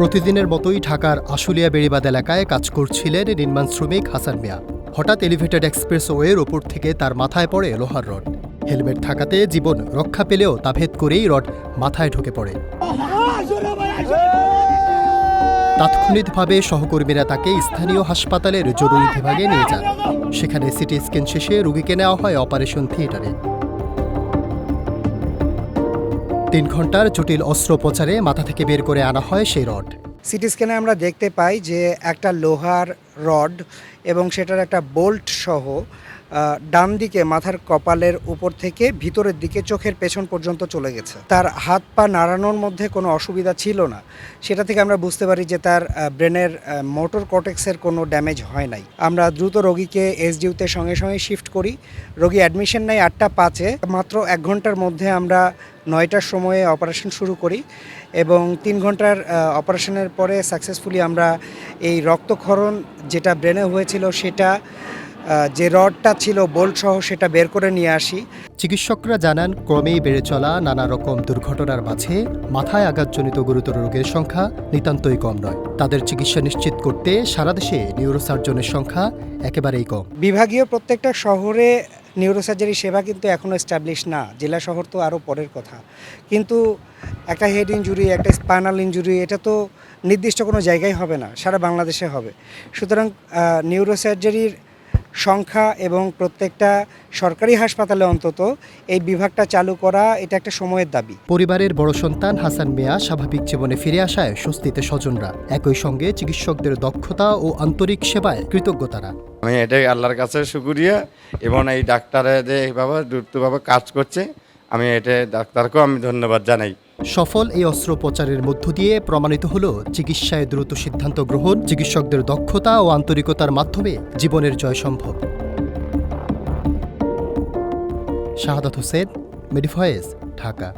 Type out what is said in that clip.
প্রতিদিনের মতোই ঢাকার আশুলিয়া বেড়িবাদ এলাকায় কাজ করছিলেন নির্মাণ শ্রমিক হাসান মিয়া। হঠাৎ এলিভেটেড এক্সপ্রেসওয়ের ওপর থেকে তার মাথায় পড়ে লোহার রড। হেলমেট থাকাতে জীবন রক্ষা পেলেও তা ভেদ করেই রড মাথায় ঢুকে পড়ে। তাৎক্ষণিকভাবে সহকর্মীরা তাকে স্থানীয় হাসপাতালের জরুরি বিভাগে নিয়ে যান। সেখানে সিটি স্ক্যান শেষে রোগীকে নেওয়া হয় অপারেশন থিয়েটারে। তিন ঘণ্টার জটিল অস্ত্রোপচারে মাথা থেকে বের করে আনা হয় সেই রড। সিটি স্ক্যানে আমরা দেখতে পাই যে একটা লোহার রড এবং সেটার একটা বোল্ট সহ ডান দিকে মাথার কপালের উপর থেকে ভিতরের দিকে চোখের পেছন পর্যন্ত চলে গেছে। তার হাত পা নাড়ানোর মধ্যে কোনো অসুবিধা ছিল না। সেটা থেকে আমরা বুঝতে পারি যে তার ব্রেনের মোটর কটেক্সের কোনো ড্যামেজ হয় নাই। আমরা দ্রুত রোগীকে এসডিউতে সঙ্গে সঙ্গে শিফট করি। রোগী অ্যাডমিশন নেয় আটটা পাঁচে। মাত্র এক ঘণ্টার মধ্যে আমরা নয়টার সময়ে অপারেশন শুরু করি এবং তিন ঘণ্টার অপারেশনের পরে সাকসেসফুলি আমরা এই রক্তক্ষরণ যেটা ব্রেনে হয়েছিল সেটা যে রডটা ছিল বোল্ট সহ সেটা বের করে নিয়ে আসি। চিকিৎসকরা জানান ক্রমেই বেড়ে চলা নানা রকম দুর্ঘটনার মাঝে মাথায় আঘাতজনিত গুরুতর রোগের সংখ্যা নিতান্তই কম নয়। তাদের চিকিৎসা নিশ্চিত করতে সারা দেশে নিউরোসার্জনের সংখ্যা একেবারেই কম। বিভাগীয় প্রত্যেকটা শহরে নিউরোসার্জারি সেবা কিন্তু এখনও এস্টাবলিশ না। জেলা শহর তো আরও পরের কথা। কিন্তু একটা হেড ইঞ্জুরি একটা স্পাইনাল ইঞ্জুরি এটা তো নির্দিষ্ট কোনো জায়গায় হবে না, সারা বাংলাদেশে হবে। সুতরাং নিউরোসার্জারির সংখ্যা এবং প্রত্যেকটা সরকারি হাসপাতালে অন্তত এই বিভাগটা চালু করা এটা একটা সময়ের দাবি। পরিবারের বড় সন্তান হাসান মিয়া স্বাভাবিক জীবনে ফিরে আসায় স্বস্তিতে স্বজনরা। একই সঙ্গে চিকিৎসকদের দক্ষতা ও আন্তরিক সেবায় কৃতজ্ঞতারা। আমি এটাই আল্লাহর কাছে শুকুরিয়া এবং এই ডাক্তারে যে এইভাবে দ্রুতভাবে কাজ করছে আমি এটা ডাক্তারকেও আমি ধন্যবাদ জানাই। সফল এই অস্ত্রোপচারের মধ্য দিয়ে প্রমাণিত হল চিকিৎসায় দ্রুত সিদ্ধান্ত গ্রহণ, চিকিৎসকদের দক্ষতা ও আন্তরিকতার মাধ্যমে জীবনের জয় সম্ভব। শাহাদাত হোসেন মেডিভয়েস ঢাকা